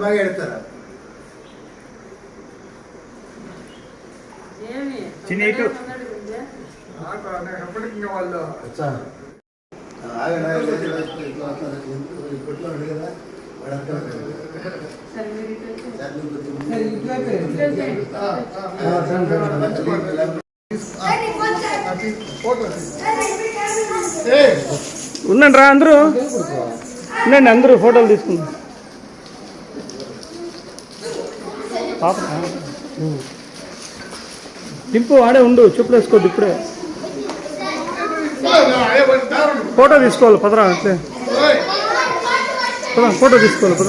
బాగా ఎడతారా? ఏమి? చిన్న ఇటు. వాళ్ళు ఉండండి రా అందరూ. ఉండండి అందరూ ఫోటోలు తీసుకుందాం పాప దింపు ఆడే ఉండు చెప్పులు వేసుకోద్దు ఇప్పుడే. ఫోటో తీసుకోవాలి పదరా అట్లే. పద ఫోటో తీసుకోవాలి పద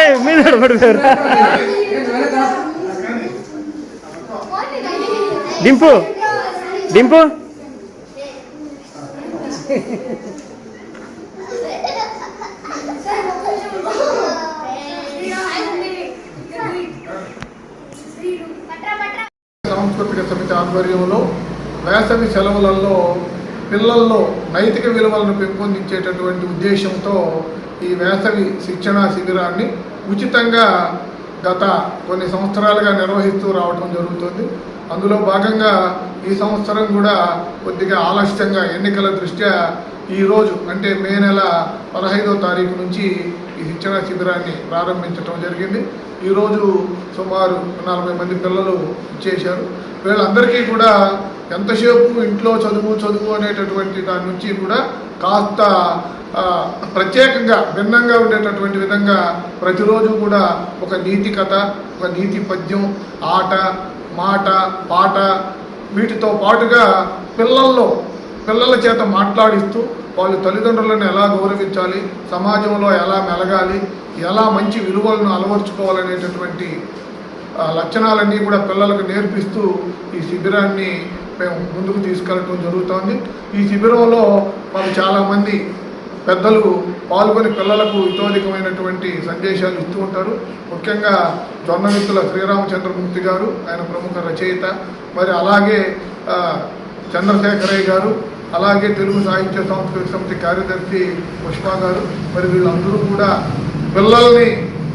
ఏ మీద పడిపోయారు. డింపు డింపు. సాంస్కృతిక సమితి ఆధ్వర్యంలో వేసవి సెలవులలో పిల్లల్లో నైతిక విలువలను పెంపొందించేటటువంటి ఉద్దేశంతో ఈ వేసవి శిక్షణా శిబిరాన్ని ఉచితంగా గత కొన్ని సంవత్సరాలుగా నిర్వహిస్తూ రావడం జరుగుతుంది. అందులో భాగంగా ఈ సంవత్సరం కూడా కొద్దిగా ఆలస్యంగా ఎన్నికల దృష్ట్యా ఈరోజు అంటే మే నెల పదహైదో తారీఖు నుంచి ఈ శిక్షణా శిబిరాన్ని ప్రారంభించడం జరిగింది. ఈరోజు సుమారు నలభై మంది పిల్లలు ఇచ్చేశారు వీళ్ళందరికీ కూడా ఎంతసేపు ఇంట్లో చదువు చదువు అనేటటువంటి దాని నుంచి కూడా కాస్త ప్రత్యేకంగా భిన్నంగా ఉండేటటువంటి విధంగా ప్రతిరోజు కూడా ఒక నీతి కథ ఒక నీతి పద్యం ఆట మాట పాట వీటితో పాటుగా పిల్లల్లో పిల్లల చేత మాట్లాడిస్తూ వాళ్ళు తల్లిదండ్రులను ఎలా గౌరవించాలి సమాజంలో ఎలా మెలగాలి ఎలా మంచి విలువలను అలవర్చుకోవాలనేటటువంటి లక్షణాలన్నీ కూడా పిల్లలకు నేర్పిస్తూ ఈ శిబిరాన్ని మేము ముందుకు తీసుకెళ్ళటం జరుగుతోంది. ఈ శిబిరంలో మాకు చాలామంది పెద్దలు పాల్గొని పిల్లలకు ఇతోధికమైనటువంటి సందేశాలు ఇస్తూ ఉంటారు. ముఖ్యంగా జొన్నమిత్తుల శ్రీరామచంద్రమూర్తి గారు ఆయన ప్రముఖ రచయిత. మరి అలాగే చంద్రశేఖరయ్య గారు అలాగే తెలుగు సాహిత్య సాంస్కృతిక సమితి కార్యదర్శి పుష్ప గారు. మరి వీళ్ళందరూ కూడా పిల్లల్ని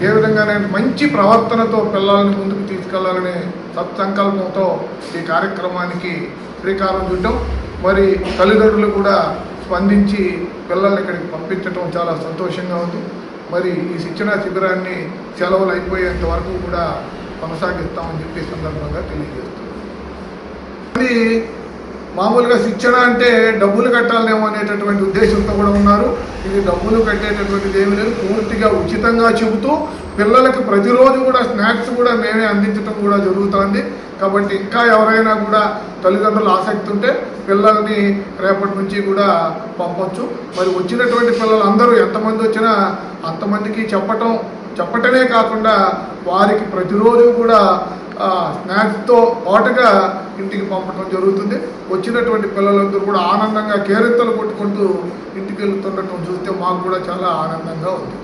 ఏ విధంగానే మంచి ప్రవర్తనతో పిల్లల్ని ముందుకు తీసుకెళ్ళాలనే సత్సంకల్పంతో ఈ కార్యక్రమానికి శ్రీకారం చుట్టాం. మరి తల్లిదండ్రులు కూడా స్పందించి పిల్లల్ని ఇక్కడికి పంపించడం చాలా సంతోషంగా ఉంది. మరి ఈ శిక్షణా శిబిరాన్ని సెలవులు అయిపోయేంత వరకు కూడా కొనసాగిస్తామని చెప్పి సందర్భంగా తెలియజేస్తున్నాం. మరి మామూలుగా శిక్షణ అంటే డబ్బులు కట్టాలేమో అనేటటువంటి ఉద్దేశంతో కూడా ఉన్నారు. ఇది డబ్బులు కట్టేటటువంటిది ఏమీ లేదు. పూర్తిగా ఉచితంగా చెబుతూ పిల్లలకు ప్రతిరోజు కూడా స్నాక్స్ కూడా మేమే అందించడం కూడా జరుగుతుంది. కాబట్టి ఇంకా ఎవరైనా కూడా తల్లిదండ్రులు ఆసక్తి ఉంటే పిల్లల్ని రేపటి నుంచి కూడా పంపొచ్చు. మరి వచ్చినటువంటి పిల్లలు అందరూ ఎంతమంది వచ్చినా అంతమందికి చెప్పటం చెప్పటమే కాకుండా వారికి ప్రతిరోజు కూడా స్నాక్స్తో పాటుగా ఇంటికి పంపడం జరుగుతుంది. వచ్చినటువంటి పిల్లలందరూ కూడా ఆనందంగా కేరింతలు కొట్టుకుంటూ ఇంటికి వెళ్తుండటం చూస్తే మాకు కూడా చాలా ఆనందంగా ఉంది.